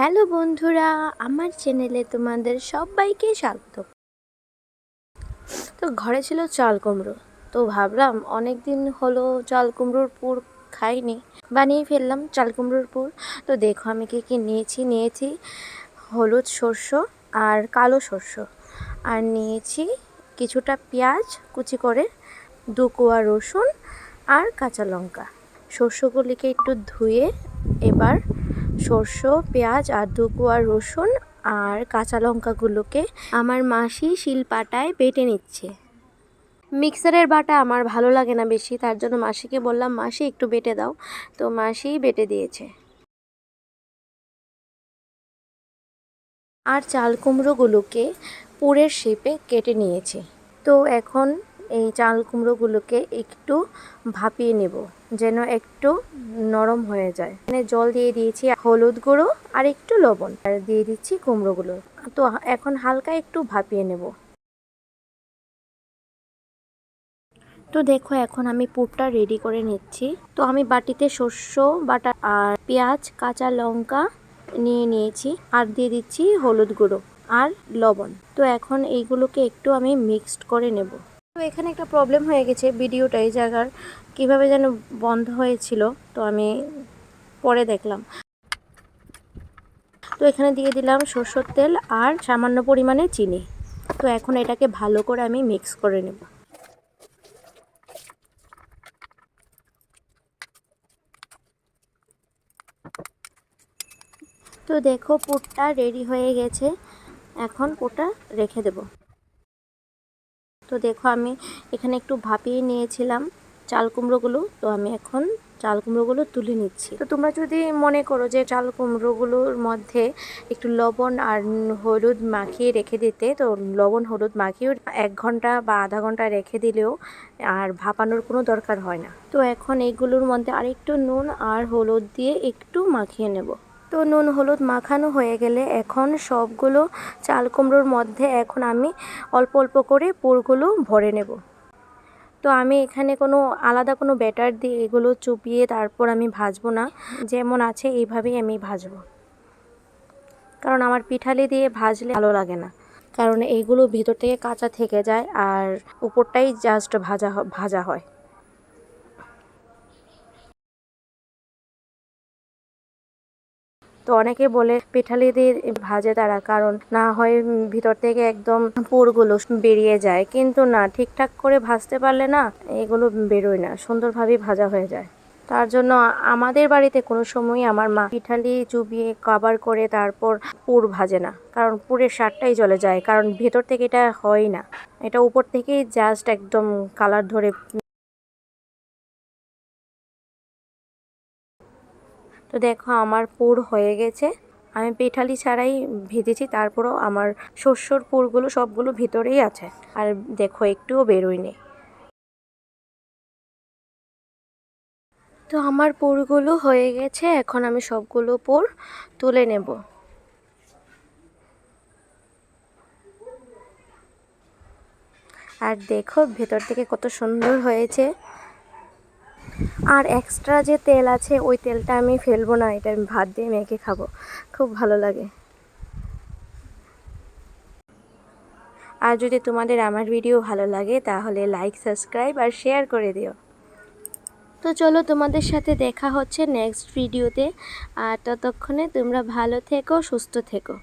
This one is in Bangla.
হ্যালো বন্ধুরা, আমার চ্যানেলে তোমাদের সবাইকে স্বাগত। তো ঘরে ছিল চাল কুমড়ো, তো ভাবলাম অনেক দিন হলো চাল কুমড়োর পুর খাইনি, বানিয়ে ফেললাম চাল কুমড়োর পুর। তো দেখো আমি কী কী নিয়েছি নিয়েছি হলুদ শস্য আর কালো শস্য আর নিয়েছি কিছুটা পেঁয়াজ কুচি করে, দু কোয়া রসুন আর কাঁচা লঙ্কা। শস্যগুলিকে একটু ধুয়ে এবার সর্ষ, পেঁয়াজ আর দু কোয়া রসুন আর কাঁচা লঙ্কাগুলোকে আমার মাসি শিলপাটায় বেটে নিচ্ছে। মিক্সারের বাটা আমার ভালো লাগে না বেশি, তার জন্য মাসিকে বললাম, মাসি, একটু বেটে দাও। তো মাসি বেটে দিয়েছে। আর চাল কুমড়োগুলোকে পুরের শেপে কেটে নিয়েছি। তো এখন এই চাল কুমড়োগুলোকে একটু ভাপিয়ে নেব, যেন একটু নরম হয়ে যায়। মানে জল দিয়ে দিয়েছি হলুদ গুঁড়ো আর একটু লবণ। আর দিয়ে দিচ্ছি কুমড়োগুলো। তো এখন হালকা একটু ভাপিয়ে নেব। তো দেখো, এখন আমি পুরটা রেডি করে নিচ্ছি। তো আমি বাটিতে শস্য বাটা আর পেঁয়াজ, কাঁচা লঙ্কা নিয়ে নিয়েছি আর দিয়ে দিচ্ছি হলুদ গুঁড়ো আর লবণ। তো এখন এইগুলোকে একটু আমি মিক্সড করে নেব। তো এখানে একটা প্রবলেম হয়ে গেছে ভিডিওটা এই জায়গার কীভাবে যেন বন্ধ হয়েছিল, তো আমি পরে দেখলাম। তো এখানে দিয়ে দিলাম সরষের তেল আর সামান্য পরিমাণে চিনি। তো এখন এটাকে ভালো করে আমি মিক্স করে নেব। তো দেখো পুরটা রেডি হয়ে গেছে। এখন পুরটা রেখে দেব। তো দেখো আমি এখানে একটু ভাপিয়ে নিয়েছিলাম চাল কুমড়োগুলো, তো আমি এখন চাল কুমড়োগুলো তুলে নিচ্ছি। তো তোমরা যদি মনে করো যে চাল কুমড়োগুলোর মধ্যে একটু লবণ আর হলুদ মাখিয়ে রেখে দিতে, তো লবণ হলুদ মাখিয়েও এক ঘণ্টা বা আধা ঘণ্টা রেখে দিলেও আর ভাপানোর কোনো দরকার হয় না। তো এখন এইগুলোর মধ্যে আরেকটু নুন আর হলুদ দিয়ে একটু মাখিয়ে নেব। তো নুন, হলুদ মাখানো হয়ে গেলে এখন সবগুলো চাল কুমড়োর মধ্যে এখন আমি অল্প অল্প করে পুরগুলো ভরে নেব। তো আমি এখানে কোনো আলাদা কোনো ব্যাটার দিয়ে এগুলো চুপিয়ে তারপর আমি ভাজবো না। যেমন আছে এইভাবেই আমি ভাজবো। কারণ আমার পিঠালি দিয়ে ভাজলে ভালো লাগে না। কারণ এইগুলো ভিতর থেকে কাঁচা থেকে যায় আর উপরটাই জাস্ট ভাজা ভাজা হয়। তো অনেকে বলে পিঠালি দিয়ে ভাজে তারা, কারণ না হয় ভিতর থেকে একদম পুরগুলো বেরিয়ে যায়। কিন্তু না, ঠিকঠাক করে ভাজতে পারলে না এগুলো বেরোয় না সুন্দরভাবে ভাজা হয়ে যায়। তার জন্য আমাদের বাড়িতে কোনো সময়ই আমার মা পিঠালি চুবিয়ে কভার করে তারপর পুর ভাজে না, কারণ পুরের স্বাদটাই চলে যায়, কারণ ভেতর থেকে এটা হয় না। এটা উপর থেকেই জাস্ট একদম কালার ধরে তো দেখো আমার পুর হয়ে গেছে। আমি পেঠালি ছাড়াই ভেজেছি, তারপরও আমার শস্যর পুরগুলো সবগুলো ভিতরেই আছে। আর দেখো, একটুও বেরোয়নি। তো আমার পুরগুলো হয়ে গেছে, এখন আমি সবগুলো পুর তুলে নেব। আর দেখো, ভেতর থেকে কত সুন্দর হয়েছে। আর এক্সট্রা যে তেল আছে, ওই তেলটা আমি ফেলব না, এটা আমি ভাত দিয়ে মেখে খাব। খুব ভালো লাগে। আর যদি তোমাদের আমার ভিডিও ভালো লাগে, তাহলে লাইক সাবস্ক্রাইব আর শেয়ার করে দিও। তো চলো তোমাদের সাথে দেখা হচ্ছে নেক্সট ভিডিওতে আর ততক্ষণে তোমরা ভালো থেকো, সুস্থ থেকো।